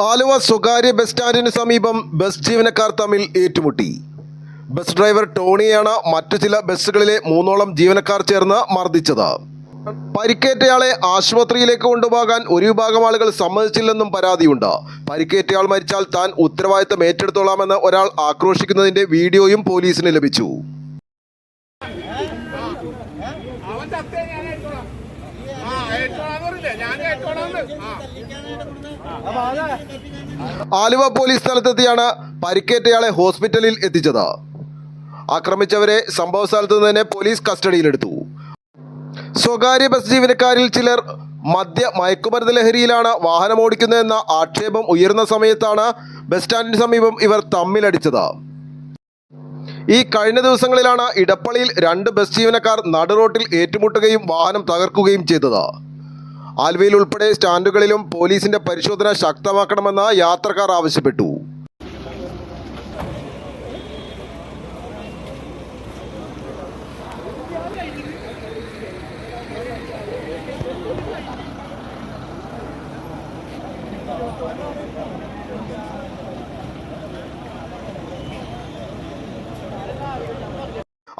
ആലുവ സ്വകാര്യ ബസ് സ്റ്റാൻഡിന് സമീപം ബസ് ജീവനക്കാർ തമ്മിൽ ഏറ്റുമുട്ടി. ബസ് ഡ്രൈവർ ടോണിയാണ് മറ്റു ചില ബസ്സുകളിലെ മൂന്നോളം ജീവനക്കാർ ചേർന്ന് മർദ്ദിച്ചത്. പരിക്കേറ്റയാളെ ആശുപത്രിയിലേക്ക് കൊണ്ടുപോകാൻ ഒരു വിഭാഗം ആളുകൾ സമ്മതിച്ചില്ലെന്നും പരാതിയുണ്ട്. പരിക്കേറ്റയാൾ മരിച്ചാൽ താൻ ഉത്തരവാദിത്തം ഏറ്റെടുത്തോളാമെന്ന് ഒരാൾ ആക്രോശിക്കുന്നതിന്റെ വീഡിയോയും പോലീസിന് ലഭിച്ചു. ആലുവ പോലീസ് സ്ഥലത്തെത്തിയാണ് പരിക്കേറ്റയാളെ ഹോസ്പിറ്റലിൽ എത്തിച്ചത്. ആക്രമിച്ചവരെ സംഭവ സ്ഥലത്ത് നിന്ന് തന്നെ പോലീസ് കസ്റ്റഡിയിലെടുത്തു. സ്വകാര്യ ബസ് ജീവനക്കാരിൽ ചിലർ മദ്യ മയക്കുമരുന്ന് ലഹരിയിലാണ് വാഹനം ഓടിക്കുന്നതെന്ന ആക്ഷേപം ഉയർന്ന സമയത്താണ് ബസ് സ്റ്റാൻഡിന് സമീപം ഇവർ തമ്മിലടിച്ചത്. ഈ കഴിഞ്ഞ ദിവസങ്ങളിലാണ് ഇടപ്പള്ളിയിൽ രണ്ട് ബസ് ജീവനക്കാർ നടുറോട്ടിൽ ഏറ്റുമുട്ടുകയും വാഹനം തകർക്കുകയും ചെയ്തത്. ആലുവയിൽ ഉൾപ്പെടെ സ്റ്റാൻഡുകളിലും പോലീസിന്റെ പരിശോധന ശക്തമാക്കണമെന്ന് യാത്രക്കാർ ആവശ്യപ്പെട്ടു.